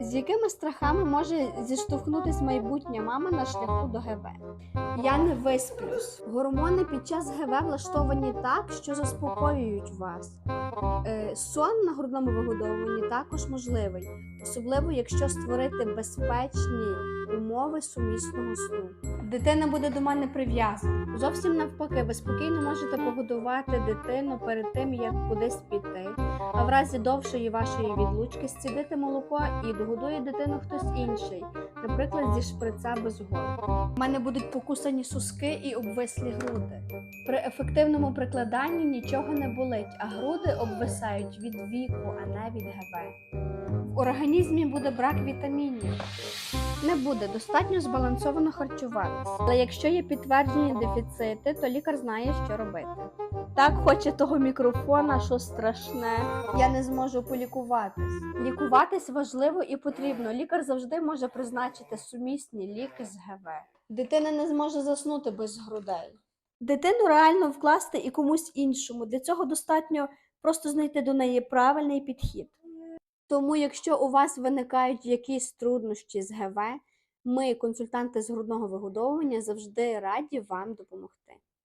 З якими страхами може зіштовхнутись майбутня мама на шляху до ГВ? Я не висплюсь. Гормони під час ГВ влаштовані так, що заспокоюють вас. Е, сон на грудному вигодовуванні також можливий, особливо якщо створити безпечні умови сумісного сну. Дитина буде до мене прив'язана. Зовсім навпаки, ви спокійно можете погодувати дитину перед тим, як кудись піти, а в разі довшої вашої відлучки зцідити молоко і догодує дитину хтось інший, наприклад, зі шприца без голки. У мене будуть покусані соски і обвислі груди. При ефективному прикладанні нічого не болить, а груди обвисають від віку, а не від ГВ. В організмі буде брак вітамінів. Не буде достатньо збалансовано харчуватися. Але якщо є підтверджені дефіцити, то лікар знає, що робити. Так хоче того мікрофона, що страшне. Я не зможу полікуватись. Лікуватись важливо і потрібно. Лікар завжди може призначити сумісні ліки з ГВ. Дитина не зможе заснути без грудей. Дитину реально вкласти і комусь іншому. Для цього достатньо просто знайти до неї правильний підхід. Тому, якщо у вас виникають якісь труднощі з ГВ, ми, консультанти з грудного вигодовування, завжди раді вам допомогти.